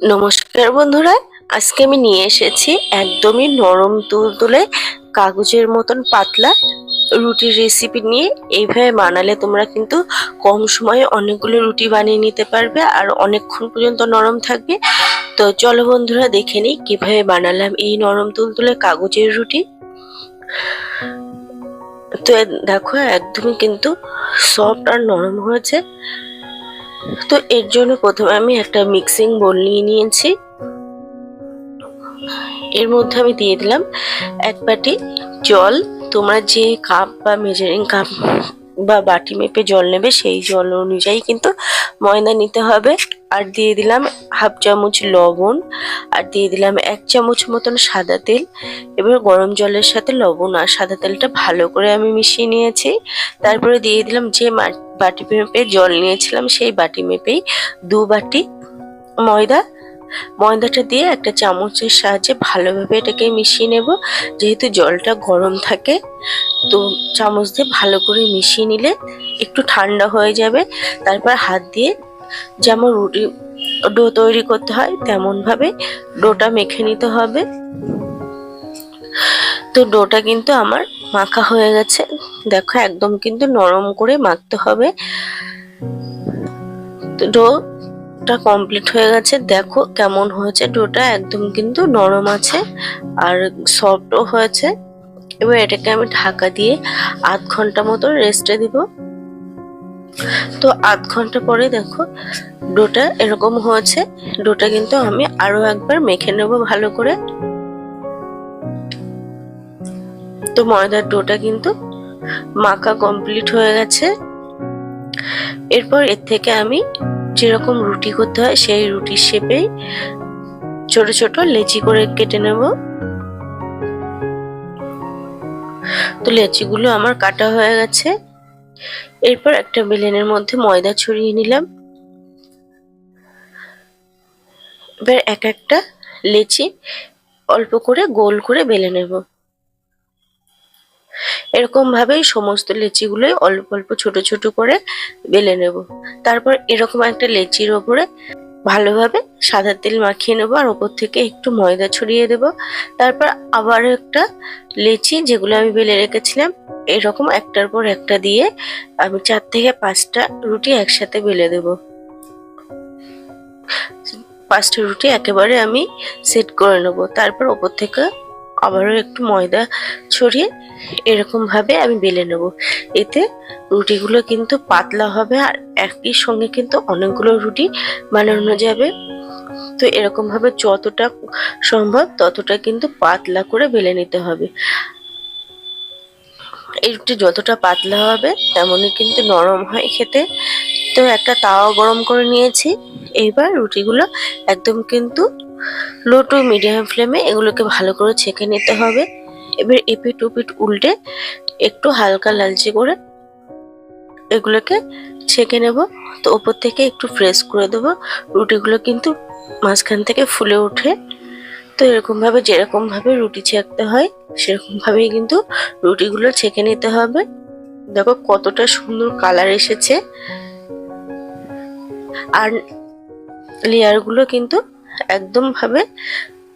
নমস্কার বন্ধুরা, আজকে আমি নিয়ে এসেছি একদমই নরম তুলতুলে কাগজের মতন পাতলা রুটির রেসিপি নিয়ে। এইভাবে বানালে তোমরা কিন্তু কম সময়ে অনেকগুলো রুটি বানিয়ে নিতে পারবে আর অনেকক্ষণ পর্যন্ত নরম থাকবে। তো চলো বন্ধুরা, দেখে নিই কীভাবে বানালাম এই নরম তুলতুলে কাগজের রুটি। তো দেখো, একদমই কিন্তু সফট আর নরম হয়েছে। তো এর জন্য প্রথমে আমি একটা মিক্সিং বোল নিয়ে নিয়েছি। এর মধ্যে আমি দিয়ে দিলাম এক বাটি জল। তোমরা যে কাপ বা মেজারিং কাপ বা বাটি মেপে জল নেবে, সেই জল অনুযায়ী কিন্তু ময়দা নিতে হবে। আর দিয়ে দিলাম হাফ চামচ লবণ, আর দিয়ে দিলাম এক চামচ মতন সাদা তেল এবার গরম জলের সাথে লবণ আর সাদা তেলটা ভালো করে আমি মিশিয়ে নিয়েছি। তারপরে দিয়ে দিলাম যে বাটি মেপে জল নিয়েছিলাম, সেই বাটি মেপেই দু বাটি ময়দা। ময়দাটা দিয়ে একটা চামচের সাহায্যে ভালোভাবে এটাকে মিশিয়ে নেব, যেহেতু জলটা গরম থাকে। তো চামচ দিয়ে ভালো করে মিশিয়ে নিলে একটু ঠান্ডা হয়ে যাবে। তারপর হাত দিয়ে যেমন রুটি, ডো তৈরি করতে হয়, তেমনভাবে ডোটা মেখে নিতে হবে। তো ডোটা কিন্তু আমার মাখা হয়ে গেছে। দেখো একদম কিন্তু নরম করে মাখতে হবে। তো ডোটা কমপ্লিট হয়ে গেছে। দেখো কেমন হয়েছে। ডোটা একদম কিন্তু নরম আছে আর সফটও হয়েছে। এবার এটাকে আমি ঢাকা দিয়ে আধ ঘণ্টা মতো রেস্টে দিব। তো আধ ঘণ্টা পরে দেখো, ডোটা এরকম হয়েছে। ডোটা কিন্তু আমি আরও একবার মেখে নেব ভালো করে। তো ময়দার ডোটা কিন্তু মাখা কমপ্লিট হয়ে গেছে। এরপর এর থেকে আমি যেরকম রুটি করতে হয় সেই রুটির শেপেই ছোট ছোট লেচি করে কেটে নেব। তো লেচিগুলো আমার কাটা হয়ে গেছে। এরপর একটা বেলেনের মধ্যে ময়দা ছড়িয়ে নিলাম। এবার এক একটা লেচি অল্প করে গোল করে বেলে নেব। এরকম ভাবেই সমস্ত লেচিগুলোই অল্প অল্প ছোট ছোট করে বেলে নেব। তারপর এরকম একটা লেচির ওপরে ভালোভাবে সাদা তেল মাখিয়ে নেব আর ওপর থেকে একটু ময়দা ছড়িয়ে দেব। তারপর আবার একটা লেচি যেগুলো আমি বেলে রেখেছিলাম, এরকম একটার পর একটা দিয়ে আমি চার থেকে পাঁচটা রুটি একসাথে বেলে দেব। পাঁচটা রুটি একেবারে আমি সেট করে নেব। তারপর ওপর থেকে আবারও একটু ময়দা ছড়িয়ে এরকম ভাবে আমি বেলে নেব। এতে রুটিগুলো কিন্তু পাতলা হবে আর একই সঙ্গে কিন্তু অনেকগুলো রুটি বানানো যাবে। তো এরকম ভাবে যতটা সম্ভব ততটা কিন্তু পাতলা করে বেলে নিতে হবে। এই রুটি যতটা পাতলা হবে তেমনই কিন্তু নরম হয় খেতে। তো একটা তাওয়া গরম করে নিয়েছি। এইবার রুটিগুলো একদম কিন্তু লো টু মিডিয়াম ফ্লেমে এগুলোকে ভালো করে ছেঁকে নিতে হবে। এবার এপিট উপিট উল্টে একটু হালকা লালচে করে এগুলোকে ছেঁকে নেব। তো ওপর থেকে একটু ফ্রেশ করে দেবো। রুটিগুলো কিন্তু মাঝখান থেকে ফুলে ওঠে। তো এরকমভাবে যেরকমভাবে রুটি ছেঁকতে হয়, সেরকমভাবেই কিন্তু রুটিগুলো ছেঁকে নিতে হবে। দেখো কতটা সুন্দর কালার এসেছে। আর লেয়ারগুলো কিন্তু একদম ভাবে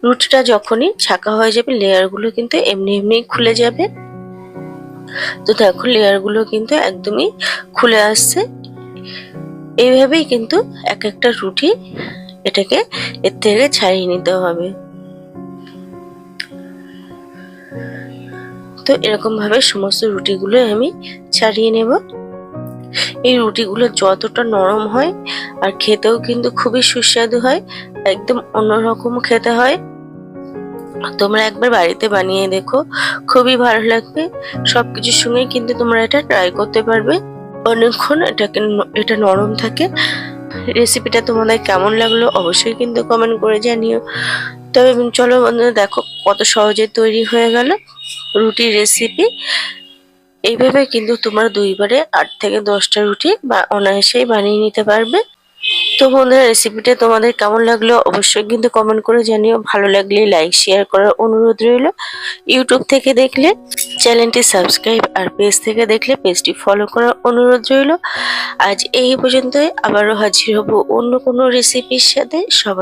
রুটিটা যখনই ছাকা হয়ে যাবে, লেয়ারগুলো কিন্তু এমনি এমনি খুলে যাবে। তো দেখো, লেয়ারগুলো কিন্তু একদমই খুলে আসছে। এইভাবেই কিন্তু এক একটা রুটি এটাকে এর থেকে ছাড়িয়ে নিতে হবে। তো এরকম ভাবে সমস্ত রুটিগুলো আমি ছাড়িয়ে নেব। এই রুটিগুলো যতটা নরম হয় আর খেতেও কিন্তু খুবই সুস্বাদু হয়, একদম অন্যরকম খেতে হয়। তোমরা একবার বাড়িতে বানিয়ে দেখো, খুবই ভালো লাগবে। সবকিছুর সঙ্গেই কিন্তু তোমরা এটা ট্রাই করতে পারবে। অনেকক্ষণ এটাকে এটা নরম থাকে। রেসিপিটা তোমাদের কেমন লাগল অবশ্যই কিন্তু কমেন্ট করে জানিও। তবে চলো বন্ধুরা দেখো কত সহজে তৈরি হয়ে গেল রুটির রেসিপি এইভাবে কিন্তু তোমরা দুইবারে আট থেকে দশটা রুটি বা অনায়াসেই বানিয়ে নিতে পারবে। তো বন্ধুরা রেসিপিটা তোমাদের কেমন লাগল অবশ্যই কিন্তু কমেন্ট করে জানিও। ভালো লাগলে লাইক শেয়ার করার অনুরোধ রইল। ইউটিউব থেকে দেখলে, চ্যানেলটি সাবস্ক্রাইব আর পেজ থেকে দেখলে পেজটি ফলো করার অনুরোধ রইল। আজ এই পর্যন্তই। আবারও হাজির হব অন্য কোনো রেসিপির সাথে। সবাই